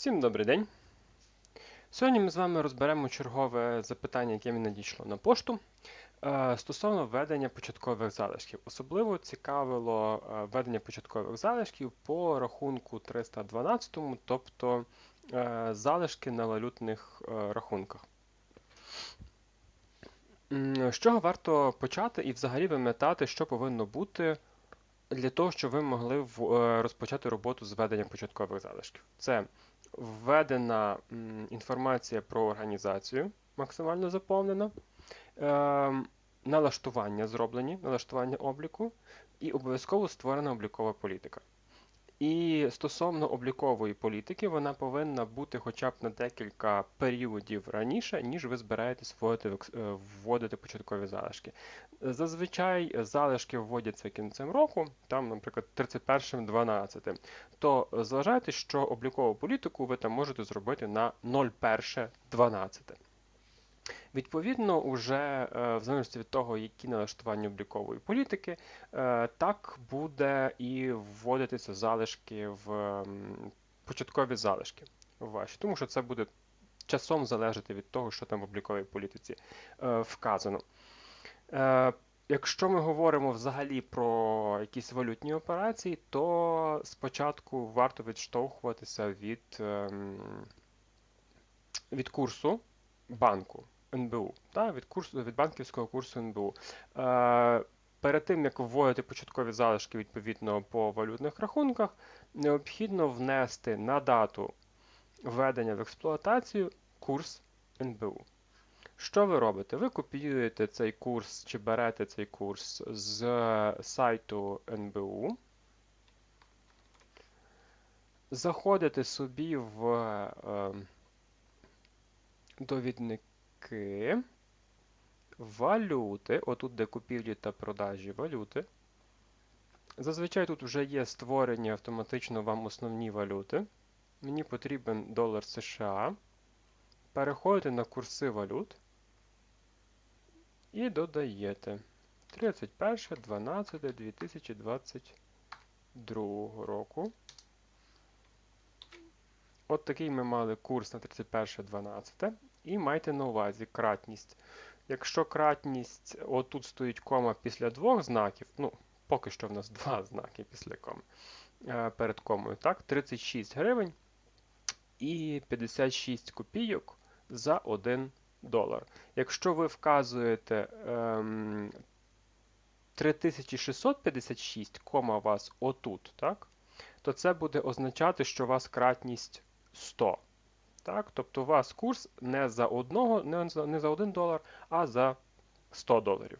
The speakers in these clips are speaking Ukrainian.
Всім добрий день. Сьогодні ми з вами розберемо чергове запитання, яке мені надійшло на пошту е, стосовно введення початкових залишків. Особливо цікавило е, введення початкових залишків по рахунку 312, тобто е, залишки на валютних рахунках. З чого варто почати і взагалі вимітати, що повинно бути для того, щоб ви могли розпочати роботу з введення початкових залишків? Це введена інформація про організацію, максимально заповнена, ем, налаштування зроблені, налаштування обліку, і обов'язково створена облікова політика. І стосовно облікової політики, вона повинна бути хоча б на декілька періодів раніше, ніж ви збираєтесь вводити, е, вводити початкові залишки. Зазвичай залишки вводяться кінцем року, там, наприклад, 31.12. То зважайте, що облікову політику ви там можете зробити на 01.12. Відповідно, уже е, в залежності від того, які налаштування облікової політики, е, так буде і вводитися залишки в початкові залишки ваші, тому що це буде часом залежати від того, що там в обліковій політиці е, вказано. Якщо ми говоримо взагалі про якісь валютні операції, то спочатку варто відштовхуватися від, ем, від курсу банку. НБУ, та, від курсу, від банківського курсу НБУ. Е, Перед тим, як вводити початкові залишки відповідно по валютних рахунках, необхідно внести на дату введення в експлуатацію курс НБУ. Що ви робите? Ви копіюєте цей курс чи берете цей курс з сайту НБУ, заходите собі в е, довідник ринки валюти, отут де купівлі та продажі валюти. Зазвичай тут вже є створені автоматично вам основні валюти. Мені потрібен долар США. Переходите на курси валют і додаєте 31.12.2022 року. От такий ми мали курс на 31.12. І майте на увазі кратність. Якщо кратність, отут стоїть кома після двох знаків, ну, поки що в нас два знаки після коми е, перед комою, так, 36 гривень і 56 копійок за 1 долар. Якщо ви вказуєте ем, 3656, кома у вас отут, так, то це буде означати, що у вас кратність 100. Так? Тобто у вас курс не за одного, не за, не за 1 долар, а за 100 доларів.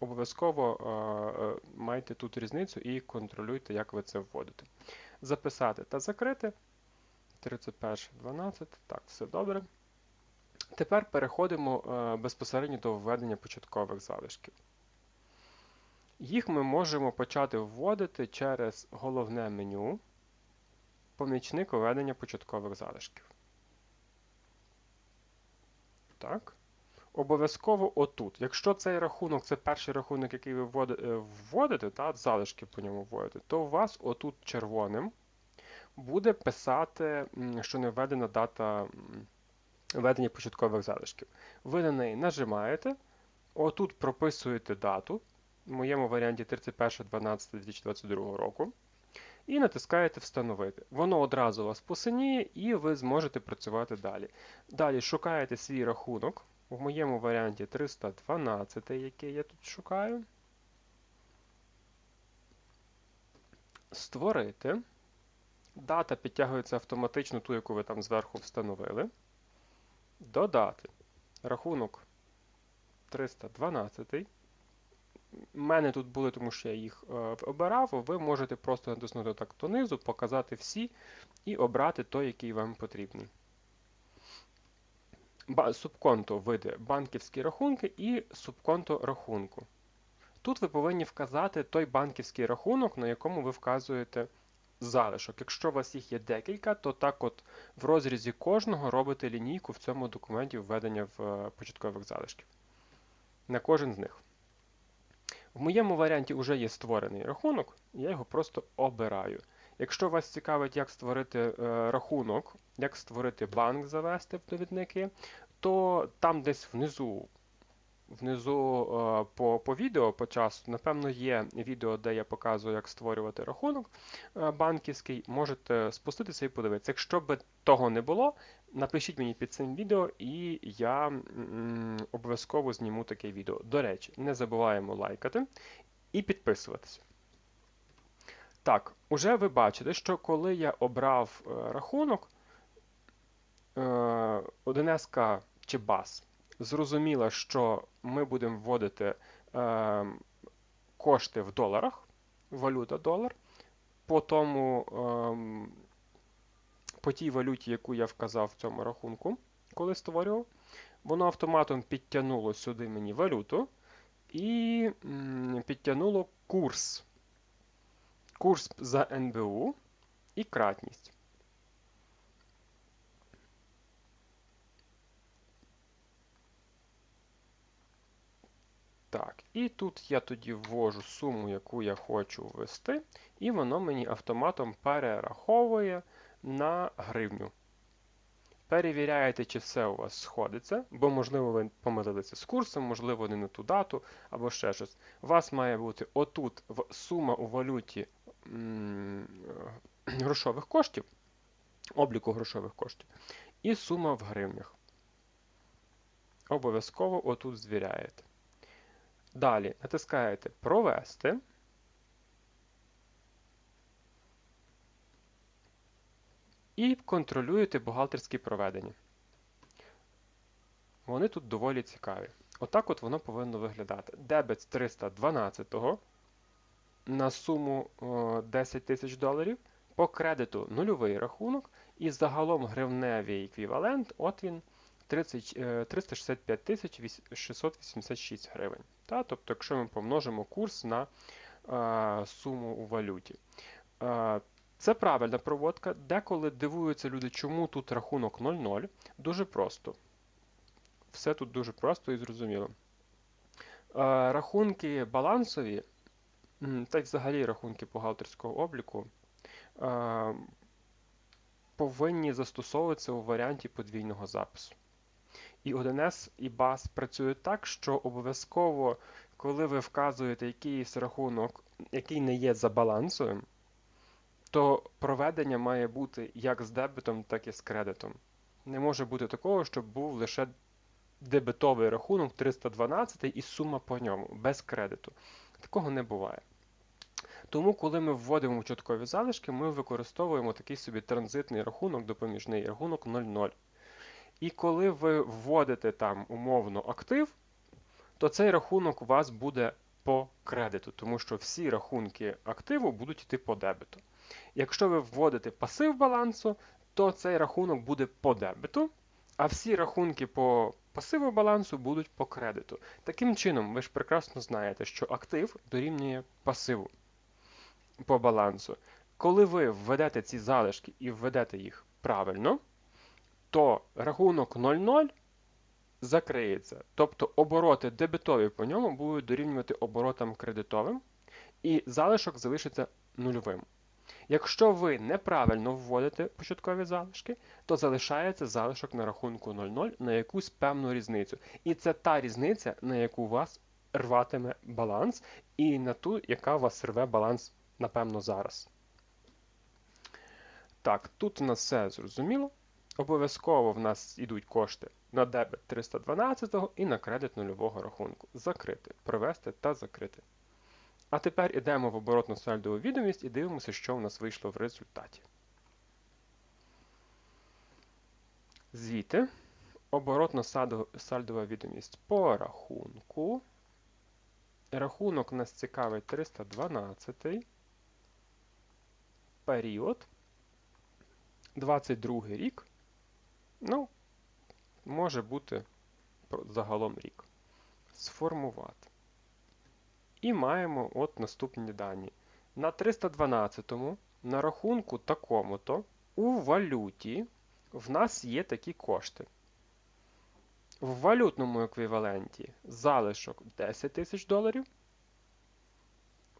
Обов'язково е, е, майте тут різницю і контролюйте, як ви це вводите. Записати та закрити. 31.12. Так, все добре. Тепер переходимо е, безпосередньо до введення початкових залишків. Їх ми можемо почати вводити через головне меню, помічник введення початкових залишків. Так. Обов'язково отут. Якщо цей рахунок це перший рахунок, який ви е, вводите, та, залишки по ньому вводите, то у вас отут червоним буде писати, що не введена дата введення початкових залишків. Ви на неї нажимаєте, отут прописуєте дату, в моєму варіанті 31.12.2022 року і натискаєте Встановити. Воно одразу вас посиніє, і ви зможете працювати далі. Далі шукаєте свій рахунок. В моєму варіанті 312, який я тут шукаю. Створити. Дата підтягується автоматично ту, яку ви там зверху встановили. Додати. Рахунок 312 мене тут були, тому що я їх е, обирав, ви можете просто натиснути так донизу, показати всі і обрати той, який вам потрібний. Субконто види банківські рахунки і субконто рахунку. Тут ви повинні вказати той банківський рахунок, на якому ви вказуєте залишок. Якщо у вас їх є декілька, то так от в розрізі кожного робите лінійку в цьому документі введення в е, початкових залишків. На кожен з них. В моєму варіанті вже є створений рахунок, я його просто обираю. Якщо вас цікавить, як створити е, рахунок, як створити банк, завести в довідники, то там десь внизу внизу е, по по відео по часу, напевно, є відео, де я показую, як створювати рахунок е, банківський. Можете спуститися і подивитися. Якщо б того не було, напишіть мені під цим відео, і я обов'язково зніму таке відео. До речі, не забуваємо лайкати і підписуватися. Так, уже ви бачите, що коли я обрав е, рахунок, 1С чи BAS, зрозуміла, що ми будемо вводити е, кошти в доларах, валюта долар, по тому, е, по тій валюті, яку я вказав в цьому рахунку, коли створював, воно автоматом підтягнуло сюди мені валюту і м, підтягнуло курс. Курс за НБУ і кратність. Так, і тут я тоді ввожу суму, яку я хочу ввести, і воно мені автоматом перераховує на гривню. Перевіряєте, чи все у вас сходиться, бо, можливо, ви помилилися з курсом, можливо, не на ту дату, або ще щось. У вас має бути отут сума у валюті грошових коштів, обліку грошових коштів, і сума в гривнях. Обов'язково отут звіряєте. Далі натискаєте Провести. І контролюєте бухгалтерські проведення. Вони тут доволі цікаві. Отак от воно повинно виглядати. Дебет з 312 на суму 10 тисяч доларів. По кредиту нульовий рахунок. І загалом гривневий еквівалент, от він 30, 365 тисяч 686 гривень. Та? Тобто, якщо ми помножимо курс на а, суму у валюті. А, це правильна проводка. Деколи дивуються люди, чому тут рахунок 0,0. Дуже просто. Все тут дуже просто і зрозуміло. А, рахунки балансові, та й взагалі рахунки бухгалтерського обліку, а, повинні застосовуватися у варіанті подвійного запису. І 1С і BAS працюють так, що обов'язково, коли ви вказуєте якийсь рахунок, який не є за балансовим, то проведення має бути як з дебетом, так і з кредитом. Не може бути такого, щоб був лише дебетовий рахунок 312 і сума по ньому, без кредиту. Такого не буває. Тому, коли ми вводимо початкові залишки, ми використовуємо такий собі транзитний рахунок, допоміжний рахунок 0,0. І коли ви вводите там умовно актив, то цей рахунок у вас буде по кредиту, тому що всі рахунки активу будуть йти по дебету. Якщо ви вводите пасив балансу, то цей рахунок буде по дебету, а всі рахунки по пасиву балансу будуть по кредиту. Таким чином, ви ж прекрасно знаєте, що актив дорівнює пасиву по балансу. Коли ви введете ці залишки і введете їх правильно, то рахунок 0,0 закриється. Тобто обороти дебетові по ньому будуть дорівнювати оборотам кредитовим, і залишок залишиться нульовим. Якщо ви неправильно вводите початкові залишки, то залишається залишок на рахунку 0,0 на якусь певну різницю. І це та різниця, на яку вас рватиме баланс, і на ту, яка вас рве баланс, напевно, зараз. Так, тут у нас все зрозуміло. Обов'язково в нас йдуть кошти на дебет 312 і на кредит нульового рахунку. Закрити, провести та закрити. А тепер йдемо в оборотну сальдову відомість і дивимося, що в нас вийшло в результаті. Звіти. Оборотно сальдова відомість по рахунку. Рахунок нас цікавить 312. Період. 22 рік. Ну, може бути загалом рік. Сформувати. І маємо от наступні дані. На 312-му на рахунку такому-то у валюті в нас є такі кошти. В валютному еквіваленті залишок 10 тисяч доларів.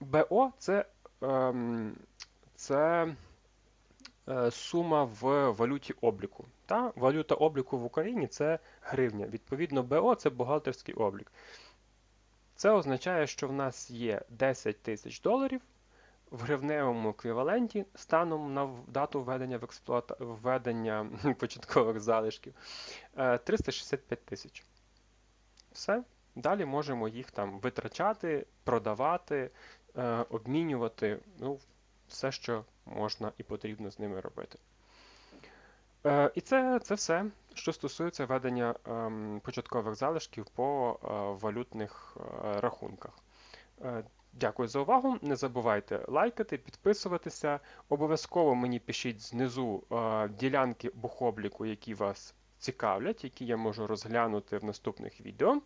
БО це, ем, це е, сума в валюті обліку. Та? Валюта обліку в Україні це гривня. Відповідно, БО це бухгалтерський облік. Це означає, що в нас є 10 тисяч доларів в гривневому еквіваленті станом на дату введення в експлуата... введення початкових залишків 365 е, тисяч. Все. Далі можемо їх там витрачати, продавати, е, обмінювати. Ну, все, що можна і потрібно з ними робити. Е, і це це все, що стосується ведення ем, початкових залишків по валютних рахунках. Дякую за увагу. Не забувайте лайкати, підписуватися. Обов'язково мені пишіть знизу е, ділянки бухобліку, які вас цікавлять, які я можу розглянути в наступних відео.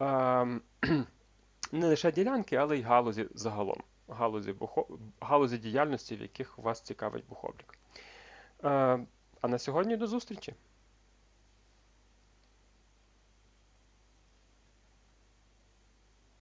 Е, не лише ділянки, але й галузі загалом. Галузі, бухо... галузі діяльності, в яких вас цікавить бухоблік. А на сьогодні до зустрічі!